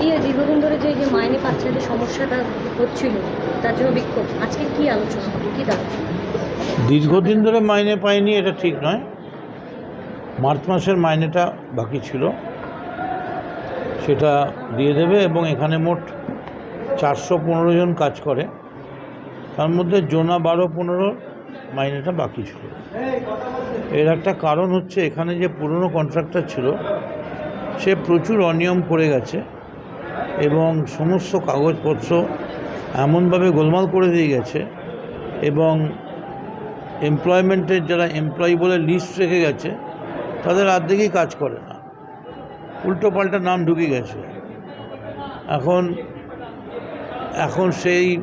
দীর্ঘদিন ধরে যে যে মাইনে পাচ্ছে, যে সমস্যাটা হচ্ছিল, তার জন্য বিক্ষোভ। আজকে কি আলোচনা দীর্ঘদিন ধরে মাইনে পাইনি এটা ঠিক নয়। মার্চ মাসের মাইনেটা বাকি ছিল। সেটা দিয়ে দেবে এবং এখানে মোট চারশো পনেরো জন কাজ করে। তার মধ্যে জোনা বারো পনেরো মাইনেটা বাকি ছিল। এর একটা কারণ হচ্ছে, এখানে যে পুরনো কন্ট্রাক্টর ছিল, সে প্রচুর অনিয়ম করে গেছে। এবং সমস্ত কাগজপত্র এমনভাবে গোলমাল করে দিয়ে গেছে এবং এমপ্লয়মেন্টের যারা এমপ্লয়ি বলে লিস্ট রেখে গেছে, তাদের আর্ধেকই কাজ করে না। উল্টো পাল্টা নাম ঢুকে গেছে। এখন এখন সেই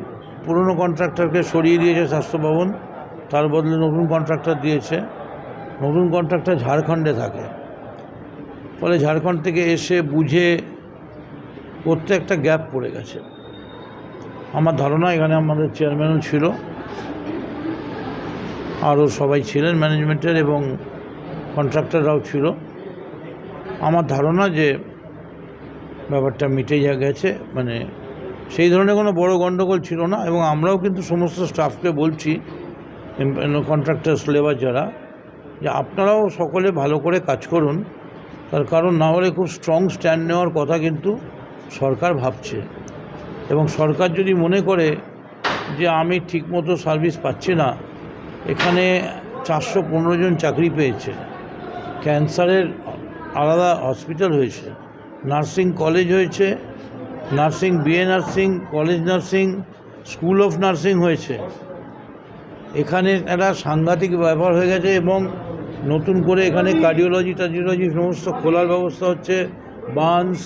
পুরনো কন্ট্রাক্টরকে সরিয়ে দিয়েছে স্বাস্থ্য ভবন তার বদলে নতুন কন্ট্রাক্টর দিয়েছে। নতুন কন্ট্রাক্টর ঝাড়খণ্ডে থাকে। ফলে ঝাড়খণ্ড থেকে এসে বুঝে করতে একটা গ্যাপ পড়ে গেছে। আমার ধারণা এখানে আমাদের চেয়ারম্যানও ছিল। আরও সবাই ছিলেন ম্যানেজমেন্টের এবং কন্ট্রাক্টররাও ছিল। আমার ধারণা যে ব্যাপারটা মিটে যা গেছে মানে সেই ধরনের কোনো বড় গণ্ডগোল ছিল না এবং আমরাও কিন্তু সমস্ত স্টাফকে বলছি কন্ট্রাক্টার্স লেবার যারা, যে আপনারাও সকলে ভালো করে কাজ করুন। তার কারণ না হলে খুব স্ট্রং স্ট্যান্ড নেওয়ার কথা কিন্তু সরকার ভাবছে। এবং সরকার যদি মনে করে যে আমি ঠিকমতো সার্ভিস পাচ্ছি না, এখানে চারশো পনেরো জন চাকরি পেয়েছে, ক্যান্সারের আলাদা হসপিটাল হয়েছে, নার্সিং কলেজ হয়েছে, nursing, BA nursing, college nursing, school of nursing হয়েছে। এখানে একটা সাংঘাতিক ব্যাপার হয়ে গেছে এবং নতুন করে এখানে কার্ডিওলজি, টার্ডিওলজি সমস্ত খোলার ব্যবস্থা হচ্ছে, বার্নস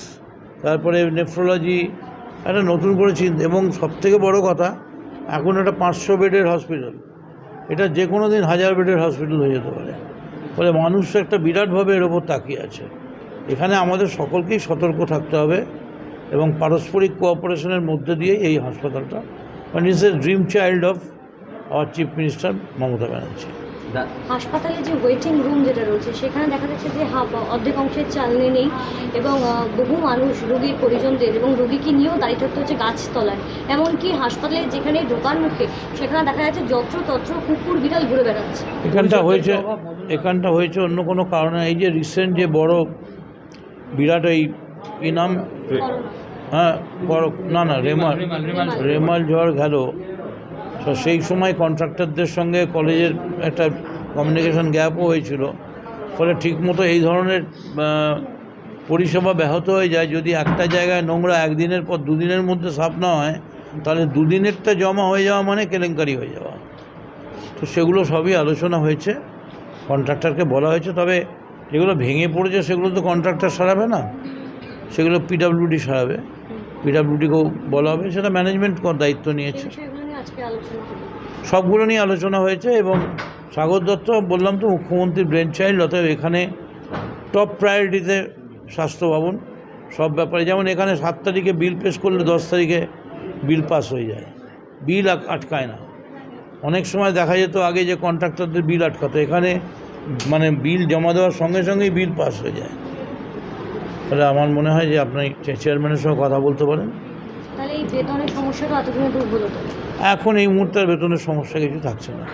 তারপরে নেফ্রোলজি, একটা নতুন করে চিন্তা এবং সবথেকে বড় কথা, এখন একটা পাঁচশো বেডের হসপিটাল। এটা যে কোনো দিন হাজার বেডের হসপিটাল হয়ে যেতে পারে। ফলে মানুষ একটা বিরাটভাবে এর ওপর তাকিয়ে আছে। এখানে আমাদের সকলকেই সতর্ক থাকতে হবে এবং পারস্পরিক কোঅপারেশনের মধ্যে দিয়ে এই হাসপাতালটা মানে is a dream child of our chief minister Mamata Banerjee. হাসপাতালে যে ওয়েটিং রুম যেটা রয়েছে সেখানে দেখা যাচ্ছে যে হা- অর্ধেক অংশের চালনি নেই এবং বহু মানুষ রোগীর পরিজনদের এবং রোগীকে নিয়েও দাঁড়িয়ে থাকতে হচ্ছে গাছতলায়। এমনকি হাসপাতালে যেখানে ঢোকার মুখে সেখানে দেখা যাচ্ছে যত্রতত্র কুকুর বিড়াল ঘুরে বেড়াচ্ছে। এখানটা হয়েছে এখানটা হয়েছে অন্য কোনো কারণে। এই যে রিসেন্ট যে বড় বিরাট এই কী নাম। হ্যাঁ বড় না না রেমাল। রেমাল ঝড় গেল। তো সেই সময় কন্ট্রাক্টরদের সঙ্গে কলেজের একটা কমিউনিকেশন গ্যাপও হয়েছিল। ফলে ঠিকমতো এই ধরনের পরিষেবা ব্যাহত হয়ে যায়। যদি একটা জায়গায় নোংরা একদিনের পর দুদিনের মধ্যে সাফ না হয়, তাহলে দুদিনেরটা জমা হয়ে যাওয়া মানে কেলেঙ্কারি হয়ে যাওয়া। তো সেগুলো সবই আলোচনা হয়েছে। কন্ট্রাক্টরকে বলা হয়েছে। তবে যেগুলো ভেঙে পড়েছে, সেগুলো তো কন্ট্রাক্টর সারাবে না। সেগুলো পিডাব্লিউডি সারাবে। পিডাব্লিউডিকেও বলা হবে। সেটা ম্যানেজমেন্ট দায়িত্ব নিয়েছে। সবগুলো নিয়ে আলোচনা হয়েছে এবং সাগর দত্ত, বললাম তো মুখ্যমন্ত্রীর ব্রেন চাইল্ড, অতএব এখানে টপ প্রায়োরিটিতে স্বাস্থ্য ভবন, সব ব্যাপারে। যেমন এখানে সাত তারিখে বিল পেশ করলে দশ তারিখে বিল পাস হয়ে যায়। বিল আটকায় না। অনেক সময় দেখা যেত আগে যে কন্ট্রাক্টরদের বিল আটকাতো। এখানে মানে বিল জমা দেওয়ার সঙ্গে সঙ্গেই বিল পাস হয়ে যায়। তাহলে আমার মনে হয় যে আপনি চেয়ারম্যানের সঙ্গে কথা বলতে পারেন। তাহলে এই বেতনের সমস্যাটা এতদিনে দূর হলো এখন এই মুহূর্তে বেতনের সমস্যা কিছু থাকছে না।